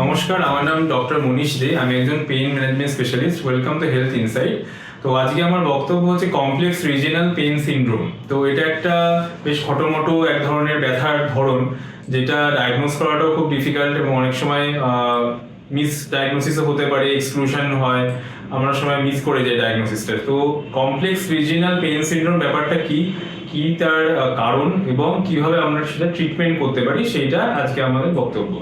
নমস্কার, আমার নাম ডক্টর মনীষ দে, আমি একজন pain management specialist. Welcome to health insight তো আজকে আমার বক্তব্য হচ্ছে কমপ্লেক্স রিজিনাল পেইন সিনড্রোম তো এটা একটা বেশ খটোমটো এক ধরনের ব্যথার ধরন, যেটা ডায়াগনোস করাটাও খুব ডিফিকাল্ট এবং অনেক সময় মিস ডায়াগনোসিসও হতে পারে এক্সক্লুশন হয়। আমরা সময় মিস করে যাই ডায়াগনোসিসটা তো কমপ্লেক্স রিজিনাল পেইন সিনড্রোম ব্যাপারটা কি? কি তার কারণ এবং কীভাবে আমরা সেটা ট্রিটমেন্ট করতে পারি সেইটা আজকে আমাদের বক্তব্য।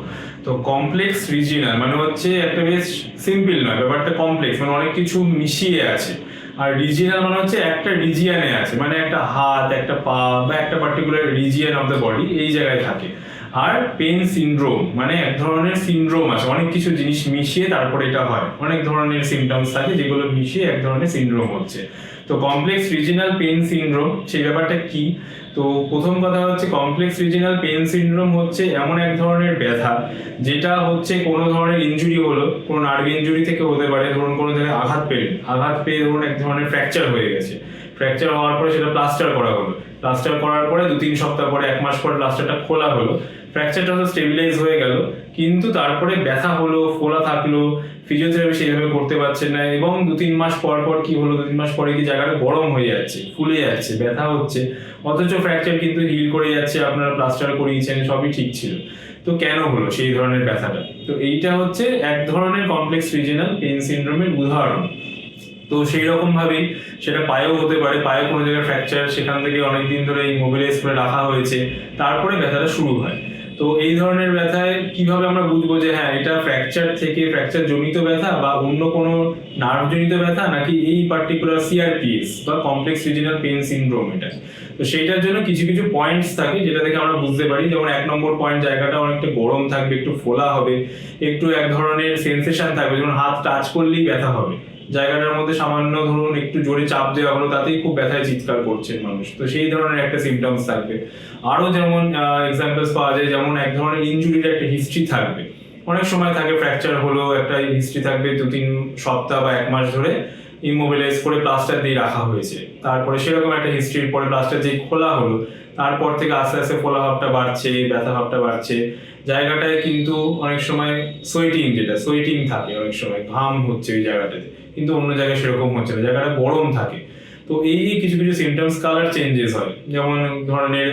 তো কমপ্লেক্স রিজিনাল মানে হচ্ছে একটা বেশ সিম্পল নয়, ব্যাপারটা কমপ্লেক্স মানে অনেক কিছু মিশিয়ে আছে। আর রিজিনাল মানে হচ্ছে একটা রিজিয়ানে আছে মানে একটা হাত, একটা পা বা একটা particular region of the body এই জায়গায় থাকে। আর পেন সিনড্রোম মানে এক ধরনের সিনড্রোম আছে, অনেক কিছু জিনিস মিশিয়ে তারপরে এটা হয়। অনেক ধরনের সিমটমস থাকে যেগুলো মিশিয়ে এক ধরনের সিনড্রোম হচ্ছে। তো কমপ্লেক্স রিজিনাল পেন সিনড্রোম সেই ব্যাপারটা কি? তো প্রথম কথা হচ্ছে কমপ্লেক্স রিজিনাল পেন সিনড্রোম হচ্ছে এমন এক ধরনের ব্যথা, যেটা হচ্ছে কোনো ধরনের ইঞ্জুরি হলো, কোনো নার্ভ ইঞ্জুরি থেকে হতে পারে, ধরুন কোনো জায়গায় আঘাত পেলেন আঘাত পেয়ে ধরুন এক ধরনের ফ্র্যাকচার হয়ে গেছে। ফ্র্যাকচার হওয়ার পরে সেটা প্লাস্টার করা হলো। প্লাস্টার করার পরে দু, তিন সপ্তাহ পরে, এক মাস পরে প্লাস্টারটা খোলা হলো। ফ্র্যাকচারটা তো স্টেবিলাইজ হয়ে গেল। কিন্তু তারপরে ব্যথা হলো, ফোলা থাকল ফিজিওথেরাপি সেইভাবে করতে পারছেন না এবং দু, তিন মাস পর পর কি হলো, দু, তিন মাস পরে কি জায়গাটা গরম হয়ে যাচ্ছে, ফুলে যাচ্ছে, ব্যথা হচ্ছে। অথচ ফ্র্যাকচার কিন্তু হিল করে যাচ্ছে, আপনারা প্লাস্টার করিয়েছেন, সবই ঠিক ছিল। তো কেন হলো সেই ধরনের ব্যথাটা? তো এইটা হচ্ছে এক ধরনের কমপ্লেক্স রিজিনাল পেন সিন্ড্রোমের উদাহরণ। তো সেই রকম ভাবেই সেটা পায়েও হতে পারে পায়ে কোনো জায়গায় ফ্র্যাকচার সেখান থেকে অনেক দিন ধরে ইমোবিলাইজ করে রাখা হয়েছে, তারপরে ব্যথাটা শুরু হয়। তো এই ধরনের ব্যথায় কীভাবে আমরা বুঝব যে হ্যাঁ এটা ফ্র্যাকচার থেকে ফ্র্যাকচার জনিত ব্যথা বা অন্য কোনো নার্ভ জনিত ব্যথা নাকি এই পার্টিকুলার সিআরপিএস বা কমপ্লেক্স রিজিনাল পেন সিনড্রোম এটা? তো সেইটার জন্য কিছু কিছু পয়েন্টস থাকে যেটা থেকে আমরা বুঝতে পারি। যেমন এক নম্বর পয়েন্ট জায়গাটা অনেকটা গরম থাকবে, একটু ফোলা হবে, একটু এক ধরনের সেন্সেশন থাকবে, যেমন হাত টাচ করলেই ব্যথা হবে। জায়গাটার মধ্যে সামান্য ধরুন একটু জোরে চাপ দেওয়া হলো, তাতেই খুব ব্যথায় চিৎকার করছেন মানুষ। তো সেই ধরনের একটা সিমটমস থাকবে। আরও যেমন এক্সাম্পলস পাওয়া যায়, যেমন এক ধরনের ইনজুরির একটা হিস্ট্রি থাকবে। অনেক সময় থাকে ফ্র্যাকচার হলো, একটা হিস্ট্রি থাকবে দু তিন সপ্তাহ বা এক মাস ধরে ইমোবিলাইজ করে প্লাস্টার দিয়ে রাখা হয়েছে। তারপরে সেরকম একটা হিস্ট্রির পরে প্লাস্টার যে খোলা হলো, তারপর থেকে আস্তে আস্তে ফোলা ভাবটা বাড়ছে, ব্যথা ভাবটা বাড়ছে। জায়গাটায় কিন্তু অনেক সময় সোয়েটিং যেটা সোয়েটিং থাকে অনেক সময়, ঘাম হচ্ছে ওই জায়গাটাতে। কিন্তু অন্য জায়গায় সেরকম হচ্ছে না, জায়গাটা গরম থাকে। তো এই কিছু কিছু সিমটমস কালার চেঞ্জেস হয়। যেমন ধরনের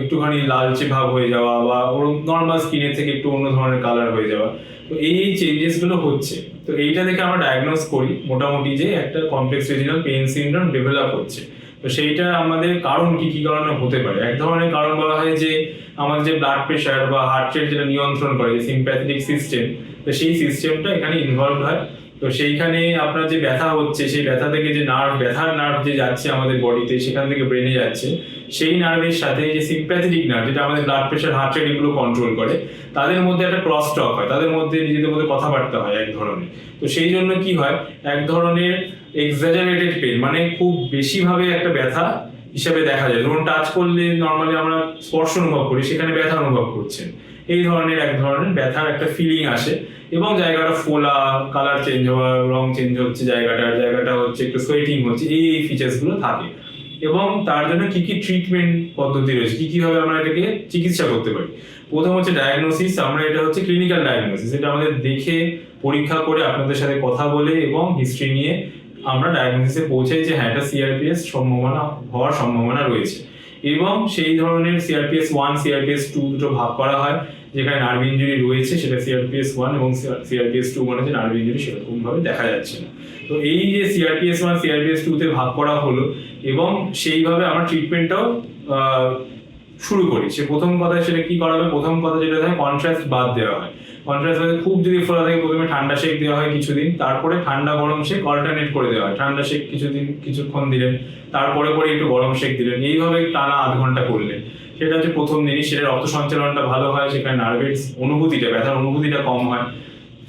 একটুখানি লালচে ভাব হয়ে যাওয়া বা ওর নর্মাল স্কিনের থেকে একটু অন্য ধরনের কালার হয়ে যাওয়া। তো এই এই চেঞ্জেসগুলো হচ্ছে। তো এইটা দেখে আমরা ডায়াগনোস করি মোটামুটি যে একটা complex regional pain syndrome develop হচ্ছে। তো সেইটা আমাদের কারণ কি কি কারণে হতে পারে? এক ধরনের কারণ বলা হয় যে আমাদের যে ব্লাড প্রেশার বা হার্ট রেট যেটা নিয়ন্ত্রণ করে, যে সিম্প্যাথেটিক সিস্টেম তো সেই সিস্টেমটা এখানে ইনভলভ হয়। তো সেইখানে আপনার যে ব্যথা হচ্ছে, সেই ব্যথা থেকে যে নার্ভ ব্যথার নার্ভ যে যাচ্ছে আমাদের বডিতে সেখান থেকে ব্রেনে যাচ্ছে, সেই নার্ভের সাথে যে সিম্প্যাথেটিক নার্ভ যেটা আমাদের ব্লাড প্রেশার হার্ট রেট এগুলো কন্ট্রোল করে, তাদের মধ্যে একটা ক্রস টক হয়, তাদের মধ্যে নিজেদের মধ্যে কথাবার্তা হয় এক ধরনের। তো সেই জন্য কি হয়, এক ধরনের এক্সাজারেটেড পেন মানে খুব বেশিভাবে একটা ব্যথা হিসাবে দেখা যায়। ধরুন টাচ করলে নর্মালি আমরা স্পর্শ অনুভব করি, সেখানে ব্যথা অনুভব করছেন। এই ধরনের, এক ধরনের ব্যথার একটা ফিলিং আসে এবং জায়গাটা ফোলা কালার চেঞ্জ হওয়া, রং চেঞ্জ হচ্ছে জায়গাটার জায়গাটা হচ্ছে একটু সোয়েটিং হচ্ছে, এই এই ফিচার্সগুলো থাকে। এবং তার জন্য কি কি ট্রিটমেন্ট পদ্ধতি রয়েছে, কি কীভাবে আমরা এটাকে চিকিৎসা করতে পারি? প্রথম হচ্ছে ডায়াগনোসিস আমরা এটা হচ্ছে ক্লিনিক্যাল ডায়াগনোসিস এটা আমাদের দেখে, পরীক্ষা করে আপনাদের সাথে কথা বলে এবং হিস্ট্রি নিয়ে আমরা ডায়াগনোসিসে পৌঁছাই যে হ্যাঁ এটা সিআরপিএস সম্ভাবনা হওয়ার সম্ভাবনা রয়েছে। এবং সেই ধরনের সিআরপিএস ওয়ান সিআরপিএস টু দুটো ভাগ করা হয়। যেখানে নার্ভ ইঞ্জুরি রয়েছে সেটা সিআরপিএস ওয়ান এবং সিআরপিএস টু মানে যে নার্ভ ইঞ্জুরি সেরকমভাবে দেখা যাচ্ছে না। তো এই যে সিআরপিএস ওয়ান সিআরপিএস টু তে ভাগ করা হলো এবং সেইভাবে আমার ট্রিটমেন্টটাও শুরু করি। সে প্রথম কথা সেটা কি করা হবে প্রথম কথা যেটা হয় কন্ট্রাস্ট বাদ দেওয়া হয়। কন্ট্রাস্ট বাদে খুব যদি ফোলা থাকে, প্রথমে ঠান্ডা শেক দেওয়া হয় কিছুদিন, তারপরে ঠান্ডা গরম শেক অল্টারনেট করে দেওয়া হয়। ঠান্ডা শেক কিছুদিন, কিছুক্ষণ দিলেন, তারপরে পরে একটু গরম শেক দিলেন। এইভাবে টানা আধ ঘণ্টা করলেন। সেটা হচ্ছে প্রথম জিনিস সেটা রক্ত সঞ্চালনটা ভালো হয়, সেখানে নার্ভের অনুভূতিটা, ব্যথার অনুভূতিটা কম হয়।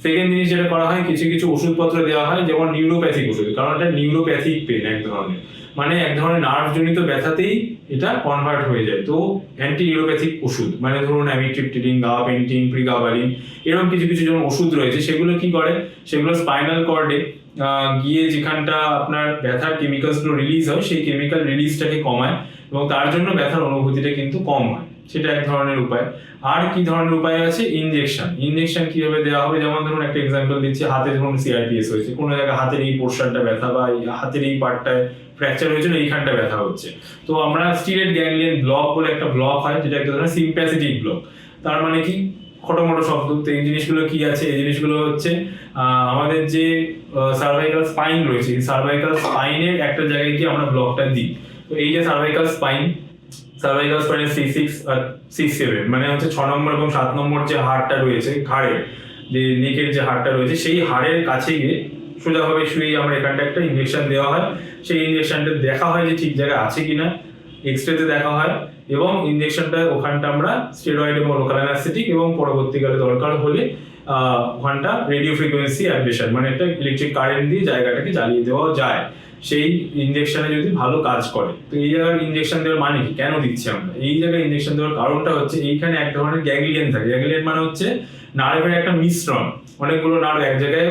সেকেন্ড জিনিস যেটা করা হয়, কিছু কিছু ওষুধপত্র দেওয়া হয়, যেমন নিউরোপ্যাথিক ওষুধ। কারণ এটা নিউরোপ্যাথিক পেন এক ধরনের। মানে এক ধরনের নার্ভ জনিত ব্যথাতেই এটা কনভার্ট হয়ে যায়। তো অ্যান্টি নিউরোপ্যাথিক ওষুধ মানে ধরুন অ্যামিট্রিপটিডিন গা পেন্টিং প্রিগাবালিন এরকম কিছু কিছু যেমন ওষুধ রয়েছে, সেগুলো কি করে? সেগুলো স্পাইনাল কর্ডে গিয়ে যেখানটা আপনার ব্যথার কেমিক্যালসগুলো রিলিজ হয়, সেই কেমিক্যাল রিলিজটাকে কমায় এবং তার জন্য ব্যথার অনুভূতিটা কিন্তু কম হয়। সেটা এক ধরনের উপায়। আর কি ধরনের উপায় আছে? ইনজেকশন ইনজেকশন কীভাবে দেওয়া হবে? যেমন ধরুন একটা এক্সাম্পল দিচ্ছি, হাতে ধরুন সিআরপিএস হয়েছে। কোনো জায়গায় হাতের এই পোর্শনটা ব্যথা বা হাতের এই পার্টটায় ফ্র্যাকচার হয়েছিল এইখানটা ব্যথা হচ্ছে। তো আমরা স্টিলেট গ্যাংলিয়ন ব্লক বলে একটা ব্লক হয়, যেটা একটা ধরনের সিম্প্যাথেটিক ব্লক তার মানে কি? খটোমটো শব্দ। তো এই জিনিসগুলো কি আছে? এই জিনিসগুলো হচ্ছে আমাদের যে সার্ভাইকাল স্পাইন রয়েছে সার্ভাইকাল স্পাইনের একটা জায়গায় গিয়ে আমরা ব্লকটা দিই। তো এই যে সার্ভাইকাল স্পাইন সার্ভাইকাল স্পাইনের সি সিক্স আর সি সেভেন মানে হচ্ছে ছ নম্বর এবং সাত নম্বর যে হাড়টা রয়েছে, ঘাড়ের, যে নেকের যে হাড়টা রয়েছে, সেই হাড়ের কাছে গিয়ে সোজাভাবে শুয়ে আমরা এখানটা একটা ইঞ্জেকশন দেওয়া হয়। সেই ইঞ্জেকশনটা দেখা হয় যে ঠিক জায়গায় আছে কিনা এক্স রেতে দেখা হয় এবং ইঞ্জেকশনটা ওখানটা আমরা স্টেরয়েড এবং লোকাল অ্যানাস্থেটিক এবং পরবর্তীকালে দরকার হলে ওখানটা রেডিও ফ্রিকোয়েন্সি অ্যাবলেশন মানে একটা ইলেকট্রিক কারেন্ট দিয়ে জায়গাটাকে জ্বালিয়ে দেওয়া যায়। সেই ইঞ্জেকশনে যদি ভালো কাজ করে, তো এই জায়গার ইঞ্জেকশন দেওয়ার মানে কি? কেন দিচ্ছি আমরা? এই জায়গায় ইঞ্জেকশন দেওয়ার কারণটা হচ্ছে এইখানে এক ধরনের গ্যাংলিয়ন থাকে। গ্যাংলিয়ন মানে হচ্ছে নার্ভের একটা মিশ্রণ। অনেকগুলো নার্ভ এক জায়গায়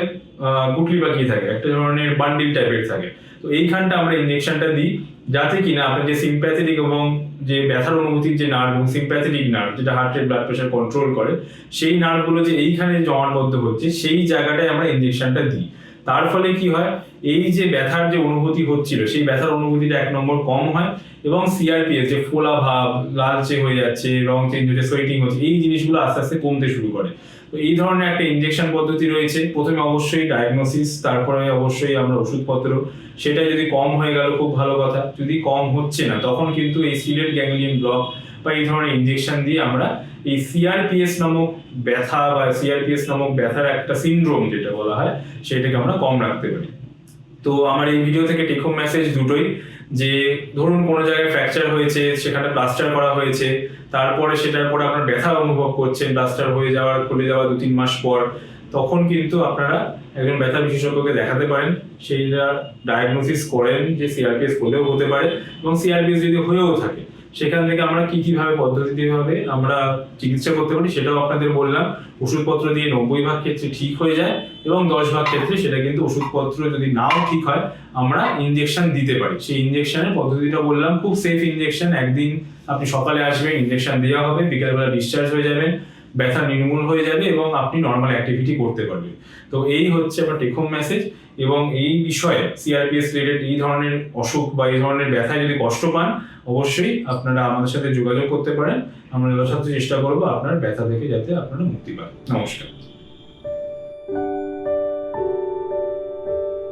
গুটলি বাকিয়ে থাকে, একটা ধরনের বান্ডিল টাইপের থাকে। তো এইখানটা আমরা ইঞ্জেকশনটা দিই, যাতে কিনা আপনার যে সিম্প্যাথেটিক এবং যে ব্যথার অনুভূতির যে নার্ভ এবং সিম্প্যাথেটিক নার্ভ যেটা heart rate blood pressure control করে, সেই নার্ভগুলো যে এইখানে জমাটবদ্ধ হচ্ছে, সেই জায়গাটায় আমরা ইঞ্জেকশনটা দিই। তার ফলে কি হয়, এই যে ব্যথার যে অনুভূতি হচ্ছিল, সেই ব্যথার অনুভূতিটা এক নম্বর কম হয় এবং সিআরপিএস যে ফোলা ভাব, লালচে হয়ে যাচ্ছে, রং চেঞ্জ হচ্ছে সোয়েটিং হচ্ছে, এই জিনিসগুলো আস্তে আস্তে কমতে শুরু করে। তো এই ধরনের একটা ইনজেকশন পদ্ধতি রয়েছে। প্রথমে অবশ্যই ডায়াগনোসিস তারপরে অবশ্যই আমরা ওষুধপত্র। সেটা যদি কম হয়ে গেল, খুব ভালো কথা। যদি কম হচ্ছে না, তখন কিন্তু এই সিলেট গ্যাংলিয়ন ব্লক বা এই ধরনের ইনজেকশন দিয়ে আমরা এই সিআরপিএস নামক ব্যথা বা সিআরপিএস নামক ব্যথার একটা সিনড্রোম যেটা বলা হয়, সেটাকে আমরা কম রাখতে পারি। তো আমার এই ভিডিও থেকে টেক হোম মেসেজ দুটোই। যে ধরুন কোনো জায়গায় ফ্র্যাকচার হয়েছে, সেখানে প্লাস্টার করা হয়েছে, তারপরে সেটার পরে আপনার ব্যথা অনুভব করছেন প্লাস্টার হয়ে যাওয়ার খুলে যাওয়া দু তিন মাস পর, তখন কিন্তু আপনারা একজন ব্যথা বিশেষজ্ঞকে দেখাতে পারেন। সেইটা ডায়াগনোসিস করেন যে সিআরপিএস হলেও হতে পারে এবং সিআরপিএস যদি হয়েও থাকে। সেখান থেকে আমরা কি কীভাবে পদ্ধতিভাবে আমরা চিকিৎসা করতে পারি সেটাও আপনাদের বললাম। ওষুধপত্র দিয়ে নব্বই ভাগ ক্ষেত্রে ঠিক হয়ে যায় এবং দশ ভাগ ক্ষেত্রে সেটা কিন্তু ওষুধপত্র যদি নাও ঠিক হয়, আমরা ইঞ্জেকশন দিতে পারি। সেই ইঞ্জেকশনের পদ্ধতিটা বললাম, খুব সেফ ইঞ্জেকশন একদিন আপনি সকালে আসবেন ইঞ্জেকশন দেওয়া হবে, বিকালবেলা ডিসচার্জ হয়ে যাবেন। ব্যথা নির্মূল হয়ে যাবে এবং আপনি নর্মাল অ্যাক্টিভিটি করতে পারবেন। তো এই হচ্ছে আমার টেক হোম মেসেজ এবং এই বিষয়ে সিআরপিএস রিলেটেড এই ধরনের অসুখ বা এই ধরনের ব্যথায় যদি কষ্ট পান, অবশ্যই আপনারা আমাদের সাথে যোগাযোগ করতে পারেন। আমরা যথাসাধ্য চেষ্টা করব আপনার ব্যথা থেকে যাতে আপনারা মুক্তি পান। নমস্কার।